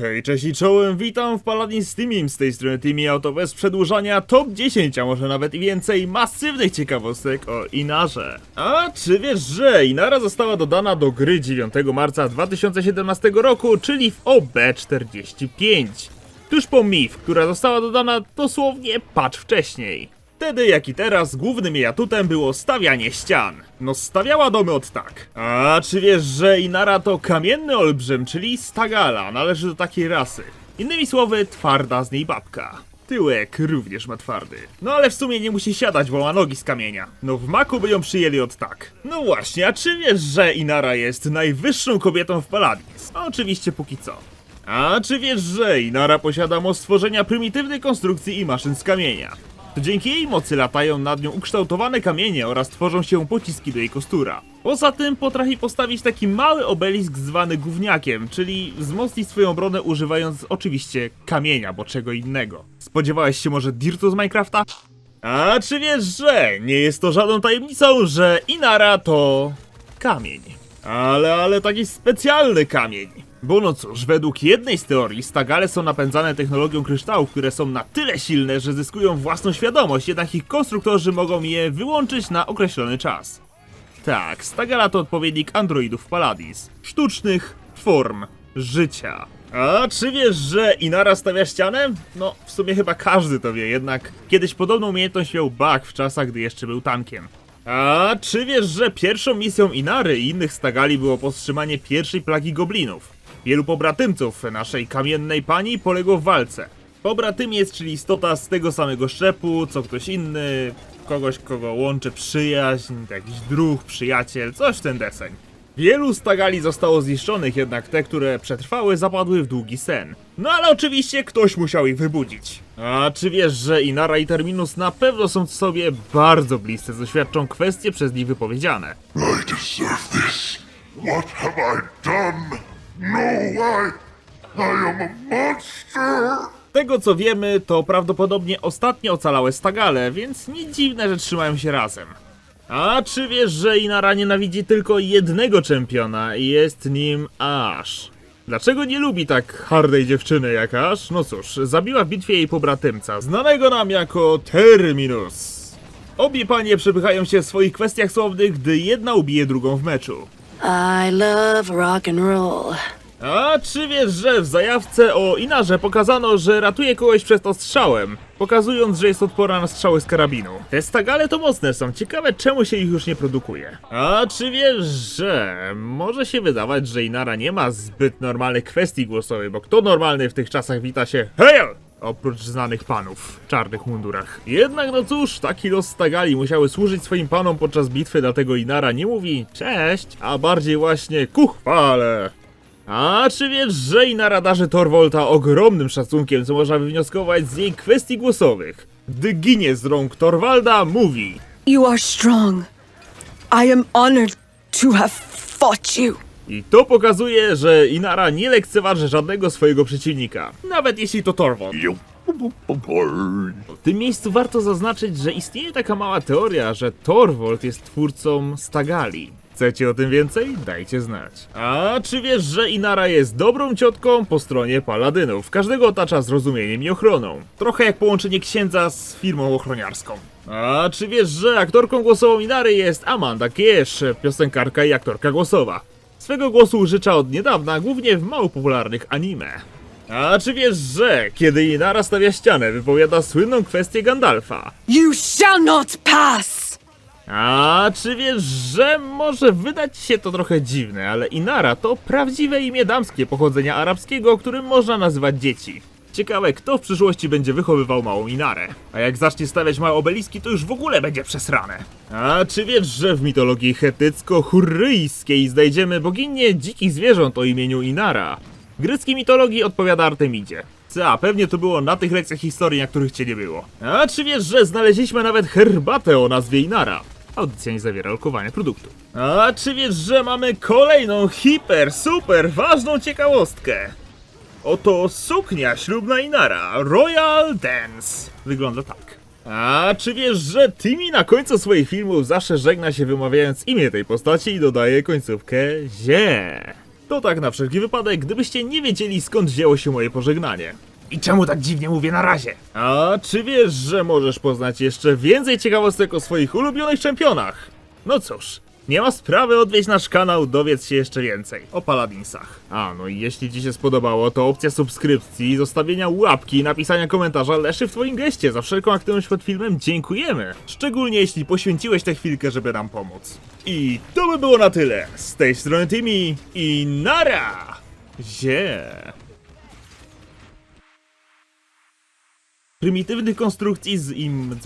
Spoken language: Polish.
Hej, cześć i czołem, witam w Paladin z z tej strony Teamy Auto bez przedłużania top 10, a może nawet i więcej masywnych ciekawostek o Inarze. A czy wiesz, że Inara została dodana do gry 9 marca 2017 roku, czyli w OB45. Tuż po MIF, która została dodana dosłownie patch wcześniej. Wtedy, jak i teraz, głównym jej atutem było stawianie ścian. No, stawiała domy od tak. A czy wiesz, że Inara to kamienny olbrzym, czyli stagala, należy do takiej rasy. Innymi słowy, twarda z niej babka. Tyłek również ma twardy. No ale w sumie nie musi siadać, bo ma nogi z kamienia. No w maku by ją przyjęli od tak. No właśnie, a czy wiesz, że Inara jest najwyższą kobietą w Paladins? Oczywiście póki co. A czy wiesz, że Inara posiada moc stworzenia prymitywnej konstrukcji i maszyn z kamienia? To dzięki jej mocy latają nad nią ukształtowane kamienie oraz tworzą się pociski do jej kostura. Poza tym potrafi postawić taki mały obelisk zwany gówniakiem, czyli wzmocnić swoją obronę używając oczywiście kamienia, bo czego innego. Spodziewałeś się może Dirtu z Minecrafta? A czy wiesz, że nie jest to żadną tajemnicą, że Inara to kamień. Ale, ale taki specjalny kamień. Bo no cóż, według jednej z teorii stagale są napędzane technologią kryształów, które są na tyle silne, że zyskują własną świadomość, jednak ich konstruktorzy mogą je wyłączyć na określony czas. Tak, stagala to odpowiednik androidów Paladis. Sztucznych form życia. A czy wiesz, że Inara stawia ścianę? No, w sumie chyba każdy to wie, jednak kiedyś podobną umiejętność miał Bug w czasach, gdy jeszcze był tankiem. A czy wiesz, że pierwszą misją Inary i innych stagali było powstrzymanie pierwszej plagi goblinów? Wielu pobratymców naszej kamiennej pani poległo w walce. Pobratymiec, czyli istota z tego samego szczepu, co ktoś inny, kogoś, kogo łączy przyjaźń, jakiś druh, przyjaciel, coś w ten deseń. Wielu stagali zostało zniszczonych, jednak te, które przetrwały, zapadły w długi sen. No ale oczywiście ktoś musiał ich wybudzić. A czy wiesz, że Inara i Terminus na pewno są sobie bardzo bliscy, co świadczą kwestie przez nich wypowiedziane. I deserve this. What have I done? No, I. I am a monster. Tego co wiemy, to prawdopodobnie ostatnie ocalałe stagale, więc nie dziwne, że trzymają się razem. A czy wiesz, że Inara nienawidzi tylko jednego czempiona i jest nim Ash? Dlaczego nie lubi tak hardej dziewczyny jak Ash? No cóż, zabiła w bitwie jej pobratymca, znanego nam jako Terminus. Obie panie przepychają się w swoich kwestiach słownych, gdy jedna ubije drugą w meczu. I love rock and roll. A czy wiesz, że w zajawce o Inarze pokazano, że ratuje kogoś przed ostrzałem, pokazując, że jest odporna na strzały z karabinu. Te stagale to mocne są, ciekawe czemu się ich już nie produkuje. A czy wiesz, że może się wydawać, że Inara nie ma zbyt normalnych kwestii głosowych, bo kto normalny w tych czasach wita się HEJ! Oprócz znanych panów w czarnych mundurach. Jednak no cóż, taki los stagali musiały służyć swoim panom podczas bitwy, dlatego Inara nie mówi cześć, a bardziej właśnie ku chwale. A czy wiesz, że i na radarze Torvolta ogromnym szacunkiem, co można wywnioskować z jej kwestii głosowych? Gdy ginie z rąk Torvalda, mówi You are strong. I am honored to have fought you. I to pokazuje, że Inara nie lekceważy żadnego swojego przeciwnika, nawet jeśli to Torvald. W tym miejscu warto zaznaczyć, że istnieje taka mała teoria, że Torvald jest twórcą Stagali. Chcecie o tym więcej? Dajcie znać. A czy wiesz, że Inara jest dobrą ciotką po stronie paladynów? Każdego otacza zrozumieniem i ochroną. Trochę jak połączenie księdza z firmą ochroniarską. A czy wiesz, że aktorką głosową Inary jest Amanda Kiesz, piosenkarka i aktorka głosowa? Swego głosu użycza od niedawna, głównie w mało popularnych anime. A czy wiesz, że kiedy Inara stawia ścianę, wypowiada słynną kwestię Gandalfa? You shall not pass. A czy wiesz, że może wydać się to trochę dziwne, ale Inara to prawdziwe imię damskie pochodzenia arabskiego, którym można nazywać dzieci. Ciekawe, kto w przyszłości będzie wychowywał małą Inarę. A jak zacznie stawiać małe obeliski, to już w ogóle będzie przesrane. A czy wiesz, że w mitologii chetycko-hurryjskiej znajdziemy boginię dzikich zwierząt o imieniu Inara? W greckiej mitologii odpowiada Artemidzie. A pewnie to było na tych lekcjach historii, na których cię nie było. A czy wiesz, że znaleźliśmy nawet herbatę o nazwie Inara? Audycja nie zawiera lokowania produktu. A czy wiesz, że mamy kolejną hiper, super ważną ciekawostkę? Oto suknia ślubna Inara, Royal Dance. Wygląda tak. A czy wiesz, że Timmy na końcu swoich filmów zawsze żegna się wymawiając imię tej postaci i dodaje końcówkę zie. To tak na wszelki wypadek, gdybyście nie wiedzieli skąd wzięło się moje pożegnanie. I czemu tak dziwnie mówię na razie? A czy wiesz, że możesz poznać jeszcze więcej ciekawostek o swoich ulubionych czempionach? No cóż, nie ma sprawy, odwiedź nasz kanał, dowiedz się jeszcze więcej o Paladinsach. A, no i jeśli Ci się spodobało, to opcja subskrypcji, zostawienia łapki i napisania komentarza leży w Twoim geście. Za wszelką aktywność pod filmem dziękujemy. Szczególnie jeśli poświęciłeś tę chwilkę, żeby nam pomóc. I to by było na tyle. Z tej strony Tymi i nara! Zie. Prymitywnych konstrukcji z im...